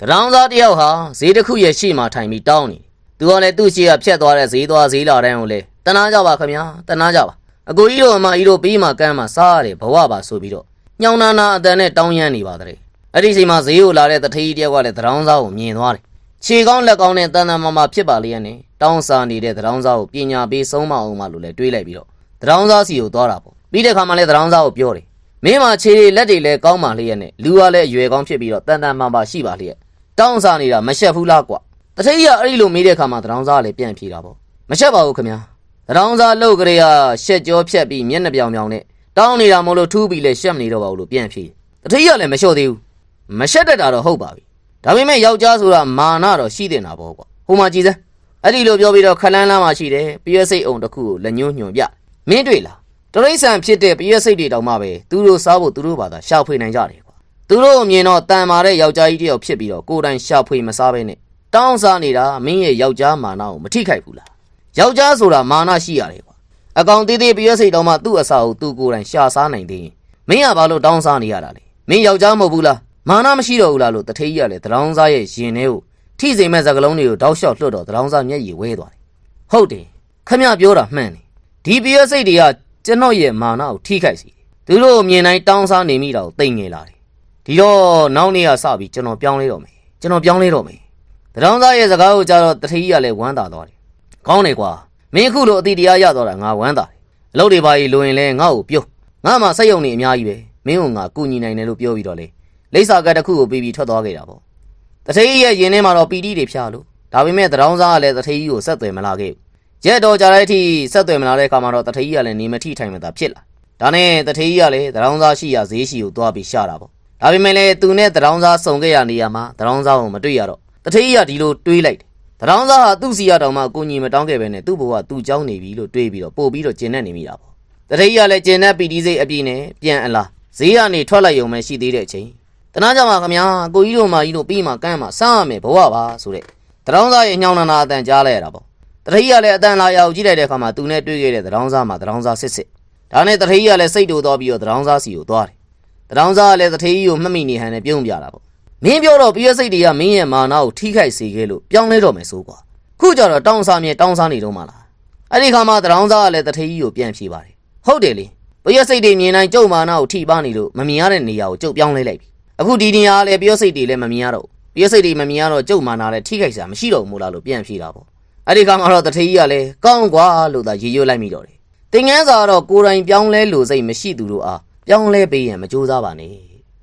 တရောင်းသားတယောက်ဟာဈေးတစ်ခုရဲ့ရှေ့မှာထိုင်ပြီးတောင်းနေသူကလည်းသူ့ရှေ့ကဖြတ်သွားတဲ့ဈေးသွားဈေးလာတိုင်းကိုလေတနာကြပါခင်ဗျာတနာကြပါအကိုကြီးတို့အမကြီးတို့ပြီးမှကမ်းမှစားရတယ်ဘဝပါဆိုပြီးတော့ညောင်နာနာအတန်နဲ့တောင်းရမ်းနေပါတဲ့အဲ့ဒီချိန်မှာဈေးကိုလာတဲ့တထေးကြီးတယောက်ကလည်းတရောင်းသားကိုမြင်သွားတယ်ခြေကောင်းလက်ကောင်းနဲ့တန်တန်မာမာဖြစ်ပါလေရဲ့နဲ့တောင်းစားနေတဲ့တရောင်းသားကိုပညာပေးဆုံးမအောင်မလို့လည်းတွေးလိုက်ပြီးတော့တရောင်းသားစီကိုသွားတာပေါ့ပြီးတဲ့ခါမှလည်းတရောင်းသားကိုပြောတယ်မင်းမခြေတွေလက်တွေလည်းကောင်းပါလျက်နဲ့လူကလည်းအရွယ်ကောင်းဖြစ်ပြီးတော့တန်တန်မာမာရှိပါလျက် တောင်းစားနေတာမရှက်ဘူးလားကွာတထိတ်ရအဲ့ဒီလိုမေးတဲ့အခါမှာတရောင်းစားကလည်းပြန်ဖြေတာပေါ့မရှက်ပါဘူးခင်ဗျာတရောင်းစားလုတ်ကြရရှက်ကြောဖြက်ပြီးမျက်နှာပြောင်ပြောင်နဲ့တောင်းနေတာမလို့ထူးပြီးလည်းရှက်မနေတော့ပါဘူးလို့ပြန်ဖြေတထိတ်ရလည်းမလျှော့သေးဘူးမရှက်တတ်တာတော့ဟုတ်ပါပြီဒါပေမဲ့ယောက်ျားဆိုတာမာနတော့ရှိတင်တာပေါ့ကွာဟိုမှာကြည်စမ်းအဲ့ဒီလိုပြောပြီးတော့ခလန်းလန်းမှာရှိတယ်ပြည့်စိတ်အောင်တစ်ခုကိုလက်ညှိုးညွှန်ပြမင်းတွေ့လားတရိษံဖြစ်တဲ့ပရက်စိတ်တွေတောင်မှပဲသူတို့စားဖို့သူတို့ဘာသာရှာဖွေနိုင်ကြတယ်ကွာ သူတို့အမြင်တော့တန်မာတဲ့ယောက်ျားကြီးတစ်ယောက်ဖြစ်ပြီးတော့ကိုယ်တိုင်ရှာဖွေမစားဘဲနဲ့တောင်းစားနေတာမင်းရဲ့ယောက်ျားမာနကိုမထိခိုက်ဘူးလားယောက်ျားဆိုတာမာနရှိရတယ်ကွာအကောင်သေးသေးပရက်စိတ်တောင်မှသူ့အစာကိုသူကိုယ်တိုင်ရှာစားနိုင်သေးရင်မင်းကဘာလို့တောင်းစားနေရတာလဲမင်းယောက်ျားမဟုတ်ဘူးလားမာနမရှိတော့ဘူးလားလို့တထေးကြီးကလည်းတရောင်းစားရဲ့ရင်ထဲကိုထိစိမ်မဲ့စကလုံးတွေကိုတောက်လျှောက်လွှတ်တော့တရောင်းစားမျက်ရည်ဝဲသွားတယ်ဟုတ်တယ်ခမရပြောတာမှန်တယ်ဒီပြည့်စိတ်တွေကကျွန်တော်ရဲ့မာနကိုထိခိုက်စေတယ်သူတို့အမြင်တိုင်းတောင်းစားနေမိတာကိုသိငယ်လာတယ် ဒီတော့နောက်နေ့ကစပြီးကျွန်တော်ပြောင်းလဲတော့မယ်ကျွန်တော်ပြောင်းလဲတော့မယ်တရောင်းသားရဲ့စကားကိုကြားတော့တထီးကလည်းဝမ်းသာသွားတယ်ကောင်းတယ်ကွာမင်းအခုလိုအတိတရားရသွားတာငါဝမ်းသာတယ်အလုပ်တွေပါကြီးလိုရင်လဲငါ့ကိုပြောငါမှစိတ်ယုံနေအများကြီးပဲမင်းကငါကူညီနိုင်တယ်လို့ပြောပြီးတော့လေလိမ့်စာကတ်တစ်ခုကိုပြီးပြီးထွက်သွားခဲ့တာပေါ့တထီးရဲ့ရင်ထဲမှာတော့ပီတိတွေဖြာလို့ဒါပေမဲ့တရောင်းသားကလည်းတထီးကိုဆက်သွယ်မလာခဲ့ဘူးရက်တော်ကြာတဲ့အထိဆက်သွယ်မလာတဲ့အခါမှာတော့တထေးကြီးကလည်းနေမထိထိုင်မသာဖြစ်လာဒါနဲ့တထေးကြီးကလည်းတရောင်းစားရှိရာဈေးရှိကိုသွားပြီးရှာတာပေါ့ ဒါပေမဲ့လည်းသူနဲ့တရောင်းစားစုံခဲ့ရနေရမှာတရောင်းစားကိုမတွေ့ရတော့တထိတ်ရဒီလိုတွေးလိုက်တရောင်းစားဟာသူ့စီရတောင်မှကိုညီမတောင်းခဲ့ပဲနဲ့သူ့ဘဝသူ့ကြောင်းနေပြီလို့တွေးပြီးတော့ပို့ပြီးတော့ကျင်နဲ့နေမိတာပေါ့တထိတ်ရလည်းကျင်နဲ့ပီတီစိတ်အပြည့်နဲ့ပြန်အလားဈေးကနေထွက်လိုက်ရုံပဲရှိသေးတဲ့အချိန်တနာကြမှာခမညာကိုကြီးတို့မကြီးတို့ပြီးမှကမ်းမှာစားရမယ်ဘဝပါဆိုတဲ့တရောင်းစားရဲ့ညောင်းနာနာအတန်ကြားလိုက်ရတာပေါ့တထိတ်ရလည်းအတန်လာရောက်ကြည့်လိုက်တဲ့အခါမှာသူနဲ့တွေ့ခဲ့တဲ့တရောင်းစားမှာတရောင်းစားစစ်စစ်ဒါနဲ့တထိတ်ရလည်းစိတ်တူတော့ပြီးတော့တရောင်းစားစီကိုသွားတယ် သတောင်းစားကလည်းတထီးကိုမှတ်မိနေဟန်နဲ့ပြုံးပြတာပေါ့မင်းပြောတော့ပြည့်စိတ်တွေကမင်းရဲ့မာနာကိုထိခိုက်စေခဲ့လို့ပြောင်းလဲတော့မယ်ဆိုကွာခုကျတော့တောင်းစားမြေတောင်းစားနေတော့မှလားအဲ့ဒီခါမှာသတောင်းစားကလည်းတထီးကိုပြန်ဖြေပါတယ်ဟုတ်တယ်လေပြည့်စိတ်တွေမြင်တိုင်းကျုပ်မာနာကိုထိပါနေလို့မမြင်ရတဲ့နေရာကိုကျုပ်ပြောင်းလဲလိုက်ပြီအခုဒီနေရာကလည်းပြည့်စိတ်တွေလည်းမမြင်ရတော့ဘူးပြည့်စိတ်တွေမမြင်ရတော့ကျုပ်မာနာလည်းထိခိုက်စရာမရှိတော့ဘူးမို့လားလို့ပြန်ဖြေတာပေါ့အဲ့ဒီကမှတော့တထေးကြီးကလည်းကောင်းကွာလို့သာရေရွတ်လိုက်မိတော့တယ်။တင်ငန်းစာကတော့ကိုယ်တိုင်ပြောင်းလဲလို့စိတ်မရှိသူတို့အား ပြောင်းလဲပေးရင်မကြိုးစားပါနဲ့